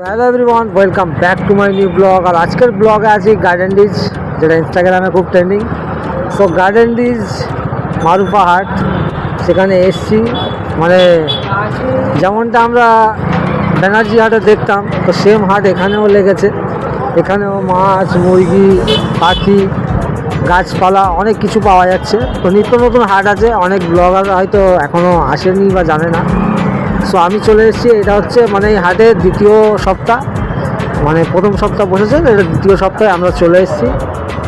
Hello everyone welcome back to my new vlog আর আজকের ব্লগে আছি গার্ডেন ডিজ যেটা ইনস্টাগ্রামে খুব ট্রেন্ডিং সো গার্ডেন ডিজ মারুফা হাট সেখানে এসছি। মানে যেমনটা আমরা ব্যানার্জি হাটে দেখতাম, তো সেম হাট এখানেও লেগেছে। এখানেও মাছ, মুরগি, পাখি গাছপালা, অনেক কিছু পাওয়া যাচ্ছে। তো নিত্য নতুন হাট আছে, অনেক ব্লগার হয়তো এখনও আসেনি বা জানে না। সো আমি চলে এসেছি, এটা হচ্ছে মানে হাটের দ্বিতীয় সপ্তাহ। মানে প্রথম সপ্তাহ বসেছে এটা দ্বিতীয় সপ্তাহে আমরা চলে এসেছি।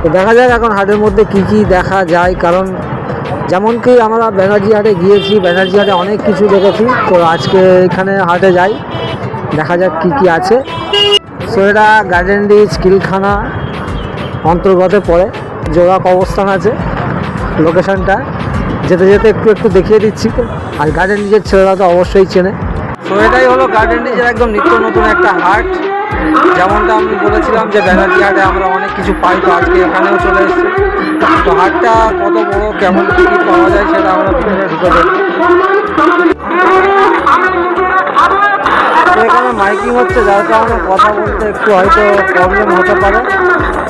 তো দেখা যাক এখন হাটের মধ্যে কি কি দেখা যায়, কারণ যেমন কি আমরা ব্যানার্জি হাটে গিয়েছি, ব্যানার্জি হাটে অনেক কিছু দেখেছি। তো আজকে এখানে হাটে যাই, দেখা যাক কি কি আছে। সো এটা গার্ডেন ডিজ কিলখানা, অন্তর্গতে পড়ে। জোড়াক অবস্থান আছে লোকেশনটা যেতে যেতে একটু একটু দেখিয়ে দিচ্ছি। আর গার্ডেন ডিজের ছেলেরা তো অবশ্যই চেনে। তো এটাই হলো গার্ডেন ডিজের একদম নিত্য নতুন একটা হাট যেমনটা আমি বলেছিলাম যে ব্যানার্জি হাটে আমরা অনেক কিছু পাই, তো আজকে এখানেও চলে এসেছি। তো হাটটা কত বড়, কেমন কী পাওয়া যায় সেটা আমরা ভিতরে ঢুকে মাইকিং হচ্ছে যার কারণে কথা বলতে একটু হয়তো প্রবলেম হতে পারে।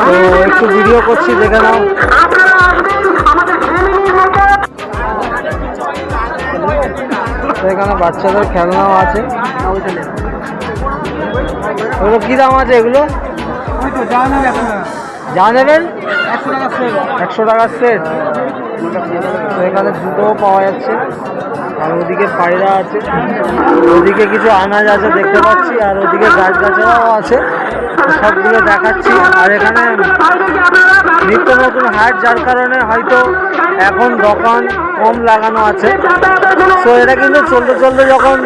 তো একটু ভিডিও করছি দেখে নাও। এখানে বাচ্চাদের খেলনাও আছে। ওগুলো কী দাম আছে এগুলো? যা নেবেন? একশো টাকার সেট। তো এখানে জুতোও পাওয়া যাচ্ছে। আর ওদিকে পায়রা আছে। ওদিকে কিছু আনাজ আছে দেখতে পাচ্ছি, আর ওদিকে গাছ গাছাও আছে সবগুলো দেখাচ্ছি। আর এখানে নিত্য নতুন হাট, যার কারণে হয়তো এখন দোকান কম লাগানো আছে। তো এটা কিন্তু চলতে চলতে যখন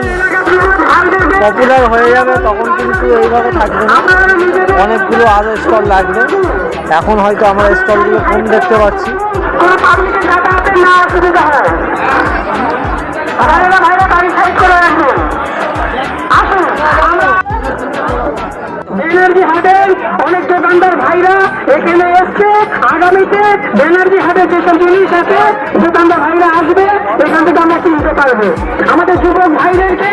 পপুলার হয়ে যাবে, তখন কিন্তু এইভাবে থাকবে না। অনেকগুলো আরও স্টল লাগবে। এখন হয়তো আমরা স্টলগুলো কম দেখতে পাচ্ছি। ব্যানার্জি হাটের অনেক দোকানদার ভাইরা এখানে এসছে। আগামীতে ব্যানার্জি হাটের যেসব জিনিস আছে, দোকানদার ভাইরা আসবে, এখান থেকে আমরা কিনতে পারব। আমাদের যুবক ভাইদেরকে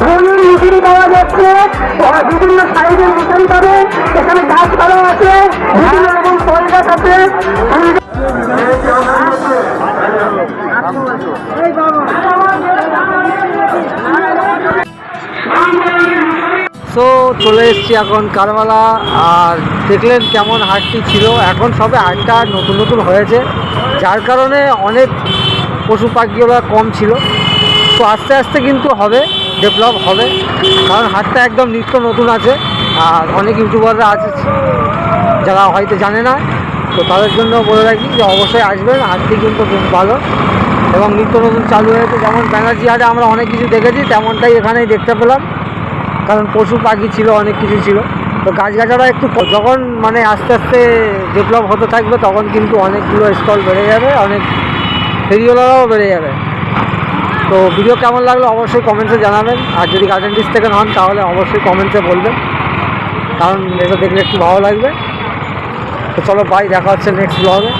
ধরনের মিশিরি পাওয়া যাচ্ছে। বিভিন্ন সাইজের মিশারি পাবে। এখানে গাছপালা আছে। বিভিন্ন রকম ফল আছে। সো চলে এসেছি এখন কারবালা আর দেখলেন কেমন হাটটি ছিল। এখন সবে হাটটা নতুন নতুন হয়েছে। যার কারণে অনেক পশু পাখিগুলো কম ছিল। তো আস্তে আস্তে কিন্তু হবে ডেভেলপ হবে। কারণ হাটটা একদম নিত্য নতুন আছে, আর অনেক ইউটিউবাররা আছে, যারা হয়তো জানে না, তো তাদের জন্য বলে রাখি যে অবশ্যই আসবেন, হাটটি কিন্তু খুব ভালো। এবং নিত্য নতুন চালু হয়েছে, যেমন ব্যানার্জি হাটে আমরা অনেক কিছু দেখেছি, তেমনটাই এখানেই দেখতে পেলাম। কারণ পশু পাখি ছিল, অনেক কিছু ছিল। তো গাছগাছারা একটু যখন মানে আস্তে আস্তে ডেভেলপ হতে থাকবে, তখন কিন্তু অনেকগুলো স্টল বেড়ে যাবে, অনেক ফেরিওয়ালারাও বেড়ে যাবে। তো ভিডিও কেমন লাগল অবশ্যই কমেন্টসে জানাবেন। আর যদি গার্ডেন ডিস থেকে নন, তাহলে অবশ্যই কমেন্টসে বলবেন। কারণ এটা দেখলে একটু ভালো লাগবে। তো চলো বাই দেখা হচ্ছে নেক্সট ব্লগে